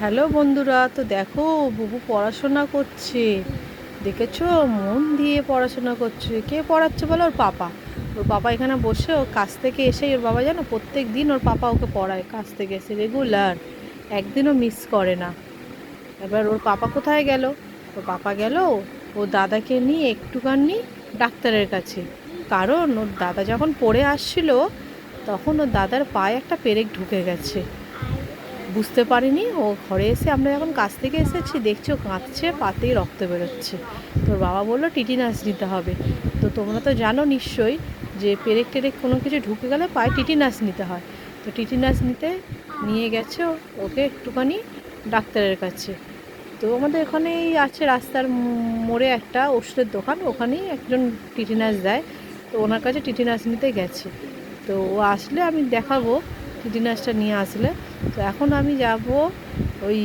Hello বন্ধুরা, তো দেখো, বুবু পড়াশোনা করছে। দেখেছ? মন দিয়ে পড়াশোনা করছে। কে পড়াচ্ছে বলো? ওর পাপা। ওর পাপা এখানে বসে ও কাছ থেকে এসেই ওর বাবা জানো, প্রত্যেক দিন ওর পাপা ওকে পড়ায়, কাছ থেকে এসে রেগুলার একদিনও মিস করে না। এবার ওর পাপা কোথায় গেল? ওর পাপা গেল ও দাদাকে নিয়ে একটুখানি ডাক্তারের কাছে। কারণ ওর দাদা যখন পড়ে আসছিল, তখন ওর দাদার পায়ে একটা পেরেক ঢুকে গেছে। বুঝতে পারিনি। ও ঘরে এসে আমরা যখন কাছ থেকে এসেছি, দেখছি ও কাঁদছে, পাতেই রক্ত বেরোচ্ছে। তোর বাবা বলল টিটিনাস নিতে হবে। তো তোমরা তো জানো নিশ্চয়ই যে পেরেক টেরেক কোনো কিছু ঢুকে গেলে পায়ে টিটিনাস নিতে হয়। তো টিটিনাস নিতে নিয়ে গেছে ওকে একটুখানি ডাক্তারের কাছে। তো আমাদের এখানেই আছে রাস্তার মোড়ে একটা ওষুধের দোকান, ওখানেই একজন টিটিনাস দেয়। তো ওনার কাছে টিটিনাস নিতে গেছে। তো ও আসলে আমি দেখাবো টিটিনাসটা নিয়ে আসলে। তো এখন আমি যাব ওই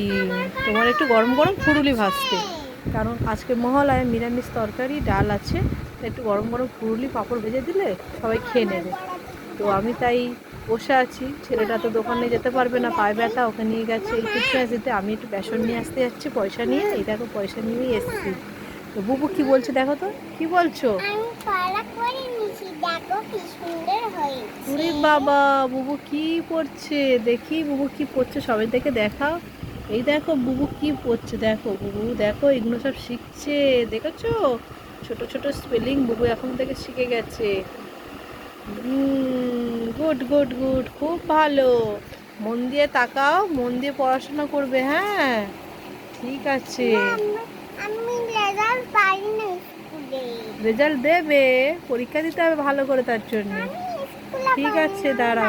তোমার একটু গরম গরম ফুরুলি ভাজতে। কারণ আজকে মহালয়ে নিরামিষ তরকারি, ডাল আছে একটু গরম গরম ফুরুলি পাঁপড় ভেজে দিলে সবাই খেয়ে নেবে। তো আমি তাই বসে আছি। ছেলেটা তো দোকানে যেতে পারবে না, পায়ে ব্যথা, ওকে নিয়ে গেছে এই টিটনাস দিতে আমি একটু বেসন নিয়ে আসতে যাচ্ছি, পয়সা নিয়ে। এই দেখো, পয়সা নিয়েই এসেছি। তো বুবু কি বলছে দেখো তো? কি বলছো? দেখো কি সুন্দর ওরে বাবা বুবু কি পড়ছে দেখি বুবু কি পড়ছে সবাই থেকে দেখাও। এই দেখো বুবু কি পড়ছে দেখো বুবু দেখো এগুলো সব শিখছে দেখেছ? ছোট ছোট স্পেলিং বুবু এখন থেকে শিখে গেছে। গুড গুড গুড খুব ভালো। মন দিয়ে তাকাও মন দিয়ে পড়াশোনা করবে হ্যাঁ? ঠিক আছে। আমি- রেজাল্ট পারি না রেজাল্ট দেবে পরীক্ষা দিতে হবে ভালো করে তার জন্য। ঠিক আছে দাঁড়া